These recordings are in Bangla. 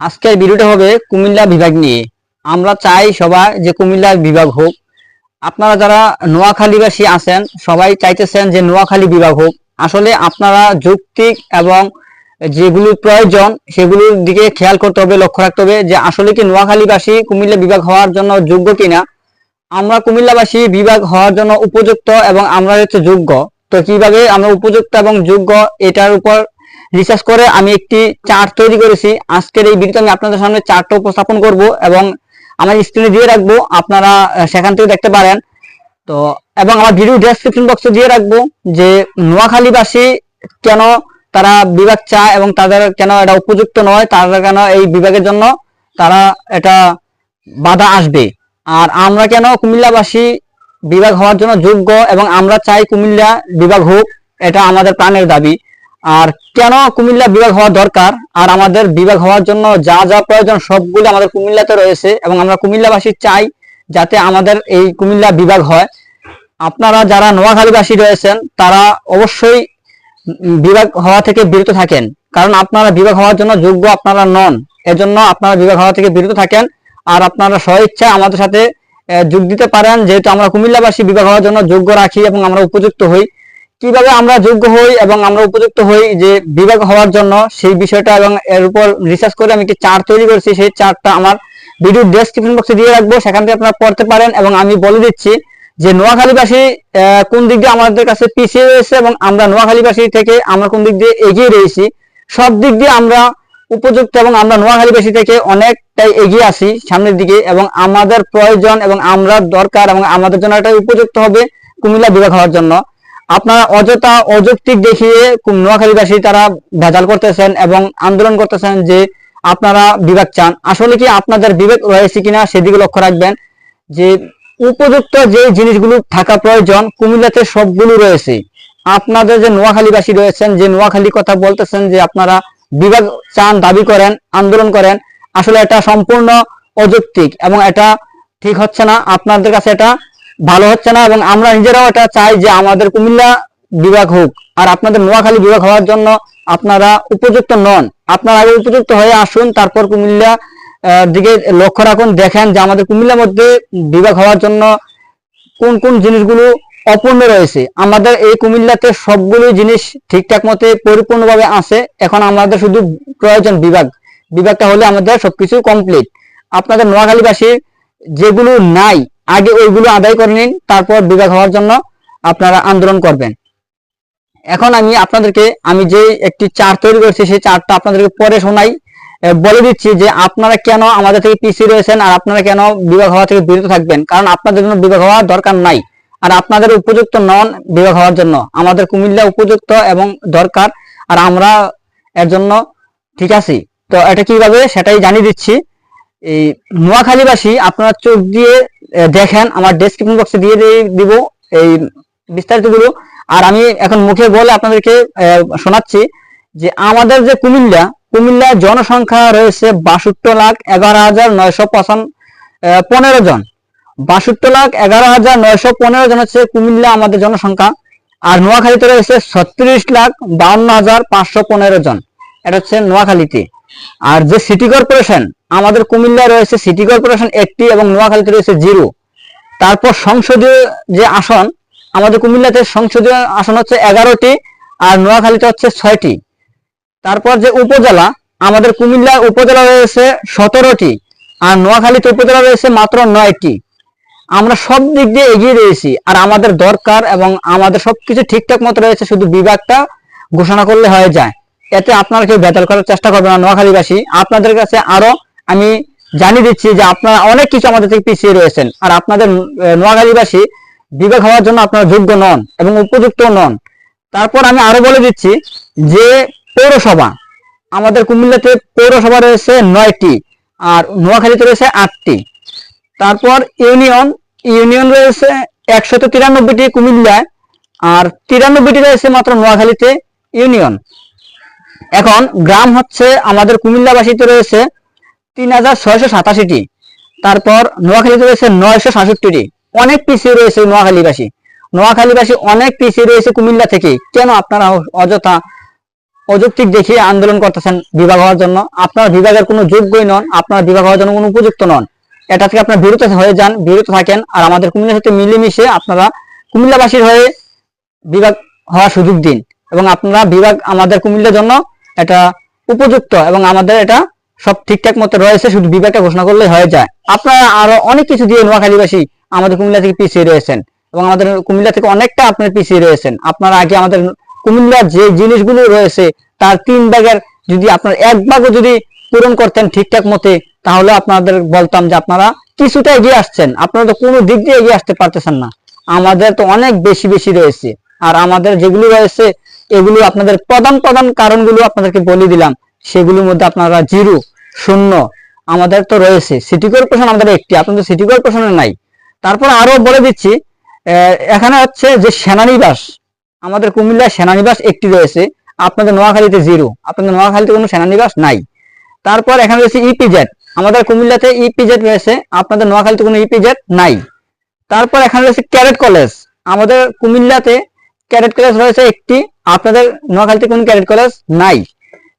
আজকের ভিডিওটা হবে কুমিল্লা বিভাগ নিয়ে। আমরা চাই সবাই যে কুমিল্লা বিভাগ হোক। আপনারা যারা নোয়াখালীবাসী আছেন, সবাই চাইতেছেন যে নোয়াখালী বিভাগ হোক। আসলে আপনারা যৌক্তিক এবং যেগুলো প্রয়োজন, সেগুলোর দিকে খেয়াল করতে হবে, লক্ষ্য রাখতে হবে যে আসলে কি নোয়াখালীবাসী কুমিল্লা বিভাগ হওয়ার জন্য যোগ্য কিনা। আমরা কুমিল্লাবাসী বিভাগ হওয়ার জন্য উপযুক্ত এবং আমরা হচ্ছে যোগ্য। তো কীভাবে আমরা উপযুক্ত এবং যোগ্য, এটার উপর রিসার্চ করে আমি একটি চার্ট তৈরি করেছি। আজকের এই ভিডিওতে আমি আপনাদের সামনে চার্টটা উপস্থাপন করব এবং আমার স্ক্রিনে দিয়ে রাখব, আপনারা সেখান থেকে দেখতে পারেন। তো, এবং আমার ভিডিও ডেসক্রিপশন বক্সে দিয়ে রাখব যে নোয়াখালীবাসী কেন তারা বিভাগ চায় এবং তাদের কেন এটা উপযুক্ত নয়, তারা কেন এই বিভাগের জন্য তারা এটা বাধা আসবে। আর আমরা কেন কুমিল্লাবাসী বিভাগ হওয়ার জন্য যোগ্য এবং আমরা চাই কুমিল্লা বিভাগ হোক, এটা আমাদের প্রাণের দাবি। আর কেন কুমিল্লা বিভাগ হওয়া দরকার? আর আমাদের বিভাগ হওয়ার জন্য যা যা প্রয়োজন সবগুলো আমাদের কুমিল্লাতে রয়েছে এবং আমরা কুমিল্লাবাসী চাই যাতে আমাদের এই কুমিল্লা বিভাগ হয়। আপনারা যারা নোয়াখালীবাসী রয়েছেন, তারা অবশ্যই বিভাগ হওয়া থেকে বিরত থাকেন। কারণ আপনারা বিভাগ হওয়ার জন্য যোগ্য আপনারা নন। এজন্য আপনারা বিভাগ হওয়া থেকে বিরত থাকেন। আর আপনারা স্বইচ্ছা আমাদের সাথে যোগ দিতে পারেন। যেহেতু আমরা কুমিল্লাবাসী, বিভাগ হওয়ার জন্য যোগ্য রাখি এবং আমরা উপযুক্ত হই। কীভাবে আমরা যোগ্য হই এবং আমরা উপযুক্ত হই যে বিভাগ হওয়ার জন্য, সেই বিষয়টা এবং এর উপর রিসার্চ করে আমি একটি চার্ট তৈরি করেছি। সেই চার্টটা আমার ভিডিও ডেসক্রিপশন বক্সে দিয়ে রাখব। সেখান থেকে আপনারা পড়তে পারেন এবং আমি বলে দিচ্ছি যে নোয়াখালীবাসী কোন দিক দিয়ে আমাদের কাছে পিছিয়ে রয়েছে এবং আমরা নোয়াখালীবাসী থেকে আমরা কোন দিক দিয়ে এগিয়ে রয়েছি। সব দিক দিয়ে আমরা উপযুক্ত এবং আমরা নোয়াখালীবাসী থেকে অনেকটাই এগিয়ে আসি সামনের দিকে এবং আমাদের প্রয়োজন এবং আমরা দরকার এবং আমাদের জন্য এটা উপযুক্ত হবে কুমিল্লা বিভাগ হওয়ার জন্য। আপনারা অযথা অযৌক্তিক দেখিয়ে নোয়াখালীবাসী তারা ভেজাল করতেছেন এবং আন্দোলন করতেছেন যে আপনারা বিভাগ চান। আসলে কি আপনাদের বিবেক রয়েছে কিনা সেদিকে লক্ষ্য রাখবেন যে উপযুক্ত যে জিনিসগুলো থাকা প্রয়োজন, কুমিল্লাতে সবগুলো রয়েছে। আপনাদের যে নোয়াখালীবাসী রয়েছেন, যে নোয়াখালী কথা বলতেছেন যে আপনারা বিভাগ চান, দাবি করেন, আন্দোলন করেন, আসলে এটা সম্পূর্ণ অযৌক্তিক এবং এটা ঠিক হচ্ছে না। আপনাদের কাছে এটা ভালো হচ্ছে না এবং আমরা নিজেরাও এটা চাই যে আমাদের কুমিল্লা বিভাগ হোক আর আপনাদের নোয়াখালী বিভাগ হওয়ার জন্য আপনারা উপযুক্ত নন। আপনারা আগে উপযুক্ত হয়ে আসুন, তারপর কুমিল্লা দিকে লক্ষ্য রাখুন, দেখেন যে আমাদের কুমিল্লার মধ্যে বিভাগ হওয়ার জন্য কোন কোন জিনিসগুলো অপূর্ণ রয়েছে। আমাদের এই কুমিল্লাতে সবগুলো জিনিস ঠিকঠাক মতে পরিপূর্ণভাবে আছে। এখন আমাদের শুধু প্রয়োজন বিভাগ। বিভাগটা হলে আমাদের সবকিছু কমপ্লিট আপনাদের নোয়াখালীবাসীর যেগুলো নাই আগে ওইগুলো আদায় করে নিন, তারপর বিভাগ হওয়ার জন্য আপনারা আন্দোলন করবেন। এখন আমি আপনাদেরকে, আমি যে একটি চার তৈরি করেছি, সেই চারটা আপনাদেরকে পরে শোনাই। বলে দিচ্ছি যে আপনারা কেন আমাদের থেকে পিছিয়ে রয়েছেন আর আপনারা কেন বিভাগ হওয়া থেকে বিরত থাকবেন? কারণ আপনাদের জন্য বিভাগ হওয়ার দরকার নাই। আর আপনাদের উপযুক্ত নন বিভাগ হওয়ার জন্য। আমাদের কুমিল্লা উপযুক্ত এবং দরকার, আর আমরা এর জন্য ঠিক আছি। তো এটা কীভাবে? সেটাই জানিয়ে দিচ্ছি। এই নোয়াখালীবাসী আপনারা চোখ দিয়ে দেখেন, আমার ডেসক্রিপশন বক্সে দিয়ে দিব এই বিস্তারিতগুলো আর আমি এখন মুখে বলে আপনাদেরকে শোনাচ্ছি যে আমাদের যে কুমিল্লা কুমিল্লার জনসংখ্যা রয়েছে বাষট্টি লাখ এগারো হাজার নয়শো পঁচান পনেরো জন। বাষট্টি লাখ এগারো হাজার নয়শো পনেরো জন হচ্ছে কুমিল্লা আমাদের জনসংখ্যা। আর নোয়াখালীতে রয়েছে ছত্রিশ লাখ বাউন্ন হাজার পাঁচশো পনেরো জন। এটা হচ্ছে নোয়াখালীতে। আর যে সিটি কর্পোরেশন আমাদের কুমিল্লায় রয়েছে সিটি কর্পোরেশন একটি এবং নোয়াখালীতে রয়েছে জিরো। তারপর সংসদীয় যে আসন, আমাদের কুমিল্লাতে সংসদীয় আসন হচ্ছে এগারোটি আর নোয়াখালীতে হচ্ছে ছয়টি। তারপর যে উপজেলা, আমাদের কুমিল্লা উপজেলা রয়েছে সতেরোটি আর নোয়াখালীতে উপজেলা রয়েছে মাত্র নয়টি। আমরা সব দিক দিয়ে এগিয়ে রয়েছি আর আমাদের দরকার এবং আমাদের সবকিছু ঠিকঠাক মতো রয়েছে, শুধু বিভাগটা ঘোষণা করলে হয়ে যায়। এতে আপনারা কেউ বেতাল করার চেষ্টা করবেন না, নোয়াখালীবাসী। আপনাদের কাছে আরও আমি জানিয়ে দিচ্ছি যে আপনারা অনেক কিছু আমাদের থেকে পিছিয়ে রয়েছেন। আর আপনাদের নোয়াখালীবাসী বিভাগ হওয়ার জন্য আপনারা যোগ্য নন এবং উপযুক্ত নন। তারপর আমি আরও বলে দিচ্ছি যে পৌরসভা, আমাদের কুমিল্লাতে পৌরসভা রয়েছে নয়টি আর নোয়াখালীতে রয়েছে আটটি। তারপর ইউনিয়ন ইউনিয়ন রয়েছে একশত তিরানব্বইটি কুমিল্লায় আর তিরানব্বইটি রয়েছে মাত্র নোয়াখালীতে ইউনিয়ন। এখন গ্রাম হচ্ছে আমাদের কুমিল্লাবাসীতে রয়েছে তিন হাজার ছয়শো সাতাশিটি। তারপর নোয়াখালীতে রয়েছে নয়শো সাতষট্টিটি। অনেক পিছিয়ে রয়েছে নোয়াখালীবাসী। নোয়াখালীবাসী অনেক পিছিয়ে রয়েছে কুমিল্লা থেকে। কেন আপনারা অযথা অযৌক্তিক দেখিয়ে আন্দোলন করতেছেন বিভাগ হওয়ার জন্য? আপনার বিভাগের কোনো যোগ্যই নন, আপনার বিভাগ হওয়ার জন্য কোনো উপযুক্ত নন। এটা থেকে আপনার বিরত হয়ে যান, বিরত থাকেন, আর আমাদের কুমিল্লার সাথে মিলেমিশে আপনারা কুমিল্লাবাসীর হয়ে বিভাগ হওয়ার সুযোগ দিন। এবং আপনারা বিভাগ আমাদের কুমিল্লার জন্য এটা উপযুক্ত এবং আমাদের এটা সব ঠিকঠাক মতো রয়েছে, শুধু বিভাগটা ঘোষণা করলে হয়ে যায়। আপনারা আরও অনেক কিছু দিয়ে নোয়াখালীবাসী আমাদের কুমিল্লা থেকে পিছিয়ে রয়েছেন এবং আমাদের কুমিল্লা থেকে অনেকটা আপনার পিছিয়ে রয়েছেন। আপনারা আগে আমাদের কুমিল্লার যে জিনিসগুলো রয়েছে, তার তিন ভাগের যদি আপনার এক ভাগও যদি পূরণ করতেন ঠিকঠাক মতে, তাহলে আপনাদের বলতাম যে আপনারা কিছুটা এগিয়ে আসছেন। আপনারা তো কোনো দিক দিয়ে এগিয়ে আসতে পারতেছেন না। আমাদের তো অনেক বেশি বেশি রয়েছে। আর আমাদের যেগুলো রয়েছে এগুলো আপনাদের প্রধান প্রধান কারণগুলো আপনাদেরকে বলে দিলাম। সেগুলোর মধ্যে আপনারা জিরো, শূন্য, আমাদের তো রয়েছে। সিটি কর্পোরেশন আমাদের একটি, আপনাদের সিটি কর্পোরেশনের নাই। তারপর আরও বলে দিচ্ছি এখানে হচ্ছে যে সেনানিবাস, আমাদের কুমিল্লায় সেনানিবাস একটি রয়েছে। আপনাদের নোয়াখালীতে জিরো, আপনাদের নোয়াখালীতে কোনো সেনানিবাস নাই। তারপর এখানে রয়েছে ইপিজেড আমাদের কুমিল্লাতে ইপিজেড রয়েছে, আপনাদের নোয়াখালীতে কোনো ইপিজেড নাই। তারপর এখানে রয়েছে ক্যারেট কলেজ আমাদের কুমিল্লাতে ক্যাডেট কলেজ রয়েছে একটি। আপনাদের নোয়াখালীতে কোন ক্যাডেট কলেজ নাই।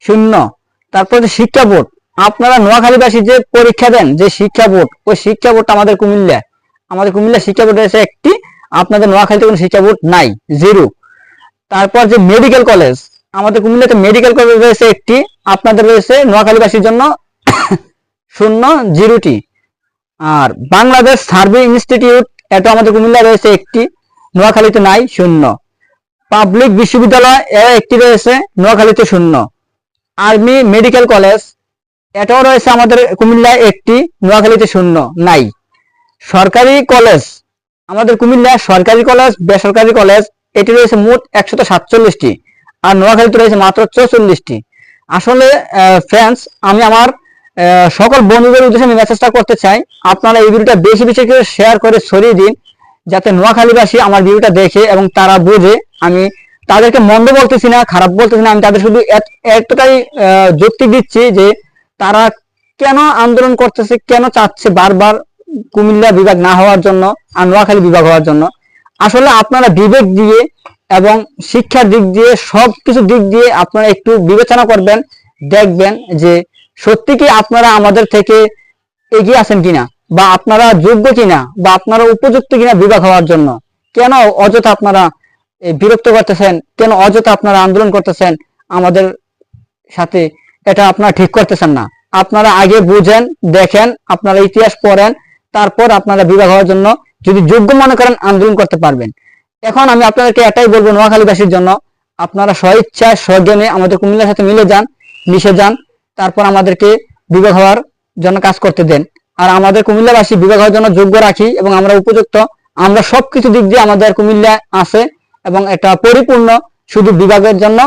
শূন্য। তারপর শিক্ষা বোর্ড। আপনারা নোয়াখালীবাসী যে পরীক্ষা দেন, যে শিক্ষা বোর্ড, ওই শিক্ষা বোর্ডটা আমাদের কুমিল্লা। আমাদের কুমিল্লা শিক্ষা বোর্ড রয়েছে একটি। আপনাদের নোয়াখালীতে কোনো শিক্ষা বোর্ড নাই। জিরো। তারপর যে মেডিকেল কলেজ আমাদের কুমিল্লাতে মেডিকেল কলেজ রয়েছে একটি। আপনাদের রয়েছে নোয়াখালীবাসীর জন্য শূন্য, জিরোটি। আর বাংলাদেশ সার্ভে ইনস্টিটিউট এটা আমাদের কুমিল্লা রয়েছে একটি। নোয়াখালীতে নাই, শূন্য। পাবলিক বিশ্ববিদ্যালয় এর একটি রয়েছে, নোয়াখালীতে শূন্য। আর্মি মেডিকেল কলেজ, এটাও রয়েছে আমাদের কুমিল্লায় একটি, নোয়াখালীতে শূন্য, নাই। সরকারি কলেজ, আমাদের কুমিল্লায় সরকারি কলেজ, বেসরকারি কলেজ, এটি রয়েছে মোট একশত সাতচল্লিশটি, আর নোয়াখালীতে রয়েছে মাত্র চৌচল্লিশটি। আসলে ফ্রেন্ডস আমি আমার সকল বন্ধুদের উদ্দেশ্যে আমি মেসেজটা করতে চাই, আপনারা এই ভিডিওটা বেশি বেশি করে শেয়ার করে ছড়িয়ে দিন যাতে নোয়াখালীবাসী আমার ভিডিওটা দেখে এবং তারা বোঝে আমি তাদেরকে মন্দ বলতেছি না, খারাপ বলতেছি না, আমি তাদের শুধু এত- এতটাই যুক্তি দিচ্ছি যে তারা কেন আন্দোলন করতেছে, কেন চাচ্ছে বারবার কুমিল্লা বিভাগ না হওয়ার জন্য আর নোয়াখালী বিভাগ হওয়ার জন্য। আসলে আপনারা বিবেক দিয়ে এবং শিক্ষার দিক দিয়ে সব কিছু দিক দিয়ে আপনারা একটু বিবেচনা করবেন, দেখবেন যে সত্যি কি আপনারা আমাদের থেকে এগিয়ে আছেন কিনা। বা আপনারা যোগ্য কিনা বা আপনারা উপযুক্ত কিনা বিবাহ হওয়ার জন্য। কেন অযথা আপনারা বিরক্ত করতেছেন? কেন অযথা আপনারা আন্দোলন করতেছেন? আমাদের সাথে এটা আপনারা ঠিক করতেছেন না। আপনারা আগে বুঝেন, দেখেন, আপনারা ইতিহাস পড়েন, তারপর আপনারা বিবাহ হওয়ার জন্য যদি যোগ্য মনে করেন আন্দোলন করতে পারবেন। এখন আমি আপনাদেরকে এটাই বলব নোয়াখালীবাসীর জন্য, আপনারা স্বইচ্ছায়, স্বজ্ঞানে আমাদের কুমিল্লার সাথে মিলে যান, মিশে যান, তারপর আমাদেরকে বিবাহ হওয়ার জন্য কাজ করতে দেন। আর আমাদের কুমিল্লাবাসী বিভাগ হওয়ার জন্য যোগ্য রাখি এবং আমরা উপযুক্ত। আমরা সবকিছু দিক দিয়ে আমাদের কুমিল্লা আছে এবং এটা পরিপূর্ণ শুধু বিভাগের জন্য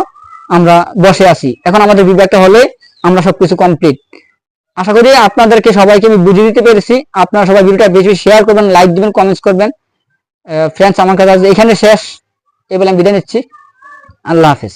আমরা বসে আছি। এখন আমাদের বিভাগটা হলে আমরা সবকিছু কমপ্লিট আশা করি আপনাদেরকে সবাইকে আমি বুঝিয়ে দিতে পেরেছি। আপনারা সবাই ভিডিওটা বেশি শেয়ার করবেন লাইক দিবেন কমেন্টস করবেন। ফ্রেন্ডস আমার কাছে এখানে শেষ। এবার আমি বিদায় নিচ্ছি। আল্লাহ হাফেজ।